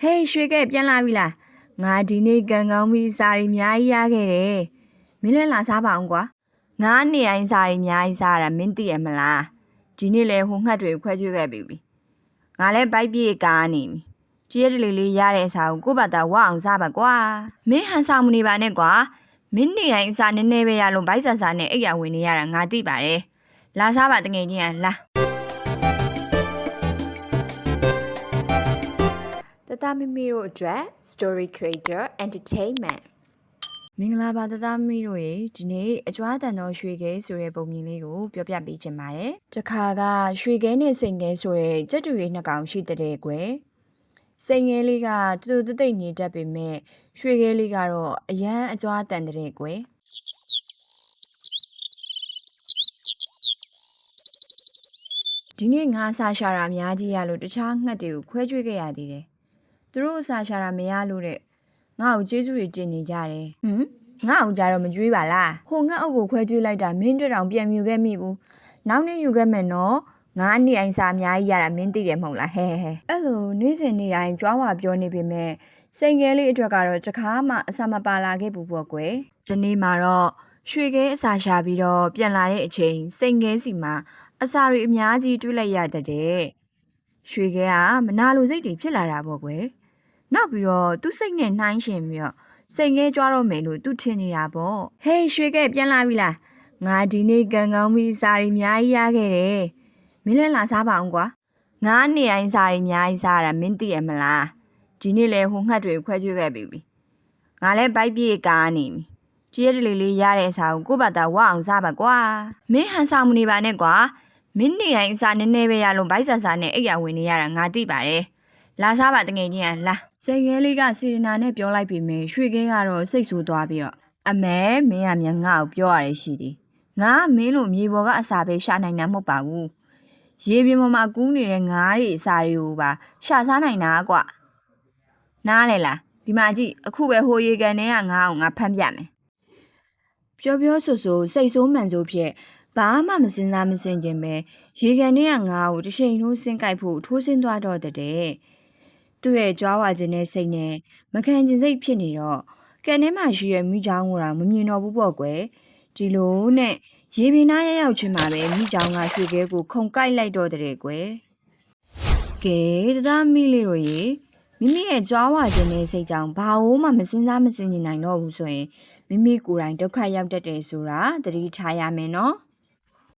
ဟေးရွှေကဲပြန်လာပြီလားငါဒီနေ့ကံကောင်းပြီးစာရီအများကြီးရခဲ့တယ်မင်းလည်းလာစားပါအောင်ကွာငါနေတိုင်းစာရီအများကြီးစားရတာမင်းသိရမလားဒီနေ့လဲဟိုငှက်တွေခွဲကျွေးခဲ့ပြီပြီငါလဲဘိုက်ပြေးကားနေပြီကြည့်ရတလေလေးရတဲ့အစာကိုကိုယ့်ဘာသာဝအောင်စားပါကွာမင်းဟန်ဆောင်မနေပါနဲ့ကွာမင်းနေတိုင်းအစာနည်းနည်းပဲရလို့ဘိုက်ဆာဆာနဲ့အိပ်ရဝင်နေရတာငါသိပါတယ်လာစားပါတငယ်ချင်းကလာ တတမမီတို့အတွက် story creator entertainment မင်္ဂလာပါတတမီတို့ရေဒီနေ့အကျွမ်းတန်သောရွှေခဲဆိုတဲ့ပုံမြင်လေးကိုပြောပြပေးချင်ပါတယ်တခါကရွှေခဲနဲ့စိန်ခဲဆိုတဲ့ကြက်တူရီနှစ်ကောင်ရှိတဲ့ကွယ်စိန်ခဲလေးကတူတူတိတ်တိတ်နေတတ်ပေမဲ့ရွှေခဲလေးကတော့အရန်အကျွမ်းတန်တဲ့ကွယ်ဒီနေ့ငါအစာရှာတာအများကြီးရလို့တခြားငှက်တွေကိုခွဲကျွေးခဲ့ရသေးတယ် သူတို့အစာရှာတာမရလို့တဲ့ငါ့ကိုကျေးဇူးတွေတင်နေကြတယ်ဟမ်ငါ့အောင်ကြတော့မကြွေးပါလားဟိုငါ့အုပ်ကိုခွဲကျွေးလိုက်တာမင်းတို့တောင်ပြန်မြူခဲ့မိဘူးနောက်နေ့ယူခဲ့မယ်နော်ငါအနေအိမ်စာအများကြီးရတာမင်းသိတယ်မဟုတ်လားဟဲဟဲအဲ့လိုနေ့စဉ်နေ့တိုင်းကြွားဝါပြောနေပေမဲ့စိန်ကဲလေးအတွက်ကတော့တခါမှအစာမပါလာခဲ့ဘူးပေါ့ကွယ်ဒီနေ့မှာတော့ရွှေခဲအစာရှာပြီးတော့ပြန်လာတဲ့အချိန်စိန်ကဲစီမှာအစာတွေအများကြီးတွေးလိုက်ရတဲ့ရွှေခဲကမနာလိုစိတ်တွေဖြစ်လာတာပေါ့ကွယ် နောက်ပြီးတော့သူစိတ်နဲ့နှိုင်းရှင်ပြီးတော့စိတ်ငဲကြွားတော့မယ်လို့သူထင်နေတာပေါ့ဟေးရွှေကဲပြန်လာပြီလားငါဒီနေ့ကံကောင်းပြီးစာရီအများကြီးရခဲ့တယ်မင်းလည်းလာစားပါအောင်ကွာငါနေတိုင်းစာရီအများကြီးစားရတာမင်းသိရမလားဒီနေ့လဲဟိုငှက်တွေခွဲကျွေးခဲ့ပြီပြီငါလဲဘိုက်ပြေးကားနေပြီကြည့်ရတလေလေးရတဲ့အစာကိုကိုယ့်ဘာသာဝအောင်စားပါကွာမင်းဟန်ဆောင်မနေပါနဲ့ကွာမင်းနေတိုင်းအစာနည်းနည်းပဲရလို့ဘိုက်ဆာဆာနဲ့အိပ်ရဝင်နေရတာငါသိပါတယ် လာစားပါတငယ်ချင်းကလာစိတ်ခဲလေးကစီရနာနဲ့ပြောလိုက်ပြီမယ်ရွှေခဲကတော့စိတ်ဆိုးသွားပြီးတော့အမဲမင်းကမြန်ငါ့ကိုပြောရတယ်ရှိသည်ငါကမင်းလိုမြေပေါ်ကအစာပဲရှာနိုင်တာမဟုတ်ပါဘူးရေပြင်ပေါ်မှာကူးနေတဲ့ငါးတွေအစာတွေကိုပါရှာစားနိုင်တာကွနားလေလားဒီမှာကြည့်အခုပဲဟိုရေကန်ထဲကငါ့ကိုငါဖမ်းပြမယ်ပြောပြောဆိုဆိုစိတ်ဆိုးမှန်ဆိုးဖြစ်ဘာမှမစင်စားမစင်ကျင်ပဲရေကန်ထဲကငါ့ကိုတစ်ချိန်လုံးဆင်းကြိုက်ဖို့ထိုးဆင်းသွားတော့တဲ့ သူ့ရဲ့ကြွားဝါခြင်းနဲ့စိတ်နဲ့မခံကျင်စိတ်ဖြစ်နေတော့ကန်ထဲမှာရှိရမိချောင်းကိုတော့မမြင်တော့ဘူးပေါ့ကွယ်ဒီလိုနဲ့ရေပင်နားရရောက်ချင်းမှာပဲမိချောင်းကရွှေခဲကိုခုန်ကိုက်လိုက်တော့တဲ့ကွယ်ကဲတသားမိလေးတို့ရေမိမိရဲ့ကြွားဝါခြင်းနဲ့စိတ်ကြောင့်ဘာလို့မှမစင်စားမစင်ကျင်နိုင်တော့ဘူးဆိုရင်မိမိကိုယ်တိုင်ဒုက္ခရောက်တတ်တယ်ဆိုတာသတိထားရမယ်နော်